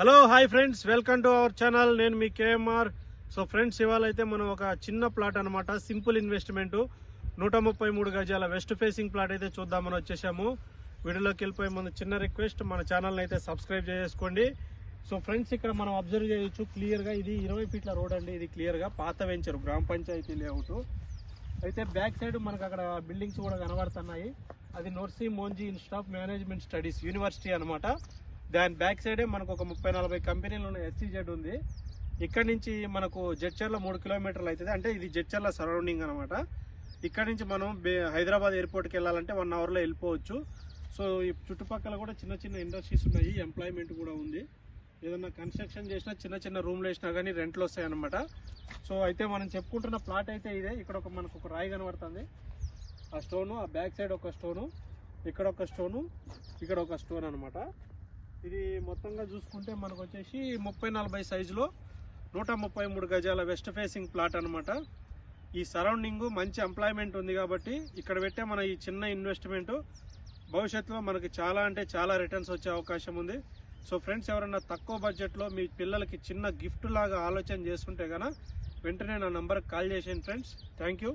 Hello hi friends welcome to our channel నేను మీ KMR. So friends ఇవాళ అయితే మనం ఒక చిన్న ప్లాట్ అనమాట సింపుల్ ఇన్వెస్ట్మెంట్ నూట ముప్పై మూడు గజాల వెస్ట్ ఫేసింగ్ ప్లాట్ అయితే చూద్దామని వచ్చేసాము. వీడియోలోకి వెళ్ళిపోయే ముందు చిన్న రిక్వెస్ట్ మన ఛానల్ని అయితే సబ్స్క్రైబ్ చేసుకోండి సో ఫ్రెండ్స్ ఇక్కడ మనం అబ్జర్వ్ చేయొచ్చు క్లియర్గా ఇది ఇరవై ఫీట్ల రోడ్ అండి. ఇది క్లియర్గా పాత వెంచరు గ్రామ పంచాయతీ లేఅవుట్ అయితే బ్యాక్ సైడ్ మనకు అక్కడ బిల్డింగ్స్ కూడా కనబడుతున్నాయి. అది Narsee Monjee institute of management studies university అనమాట దాని బ్యాక్ సైడే మనకు ఒక ముప్పై నలభై కంపెనీలు ఉన్న ఎస్సీజెడ్ ఉంది. ఇక్కడ నుంచి మనకు జడ్చర్ల మూడు కిలోమీటర్లు అవుతుంది. అంటే ఇది జడ్చర్ల సరౌండింగ్ అనమాట ఇక్కడ నుంచి మనం హైదరాబాద్ ఎయిర్పోర్ట్కి వెళ్ళాలంటే వన్ అవర్లో వెళ్ళిపోవచ్చు. సో ఈ చుట్టుపక్కల కూడా చిన్న చిన్న ఇండస్ట్రీస్ ఉన్నాయి. ఎంప్లాయ్మెంట్ కూడా ఉంది. ఏదన్నా కన్స్ట్రక్షన్ చేసినా చిన్న చిన్న రూమ్లు వేసినా కానీ రెంట్లు వస్తాయి అనమాట సో అయితే మనం చెప్పుకుంటున్న ప్లాట్ అయితే ఇదే. ఇక్కడ ఒక మనకు ఒక రాయి కనబడుతుంది. ఆ స్టోను ఆ బ్యాక్ సైడ్ ఒక స్టోను ఇక్కడ ఒక స్టోను ఇక్కడ ఒక స్టోన్ అనమాట ఇది మొత్తంగా చూసుకుంటే మనకు వచ్చేసి ముప్పై నలభై సైజులో నూట ముప్పై మూడు గజాల వెస్ట్ ఫేసింగ్ ప్లాట్ అనమాట ఈ సరౌండింగ్ మంచి ఎంప్లాయ్మెంట్ ఉంది కాబట్టి ఇక్కడ పెట్టే మన ఈ చిన్న ఇన్వెస్ట్మెంట్ భవిష్యత్తులో మనకి చాలా అంటే చాలా రిటర్న్స్ వచ్చే అవకాశం ఉంది. సో ఫ్రెండ్స్ ఎవరైనా తక్కువ బడ్జెట్లో మీ పిల్లలకి చిన్న గిఫ్ట్ లాగా ఆలోచన చేసుకుంటే కనుక వెంటనే నా నంబర్కి కాల్ చేసేయండి ఫ్రెండ్స్. Thank you.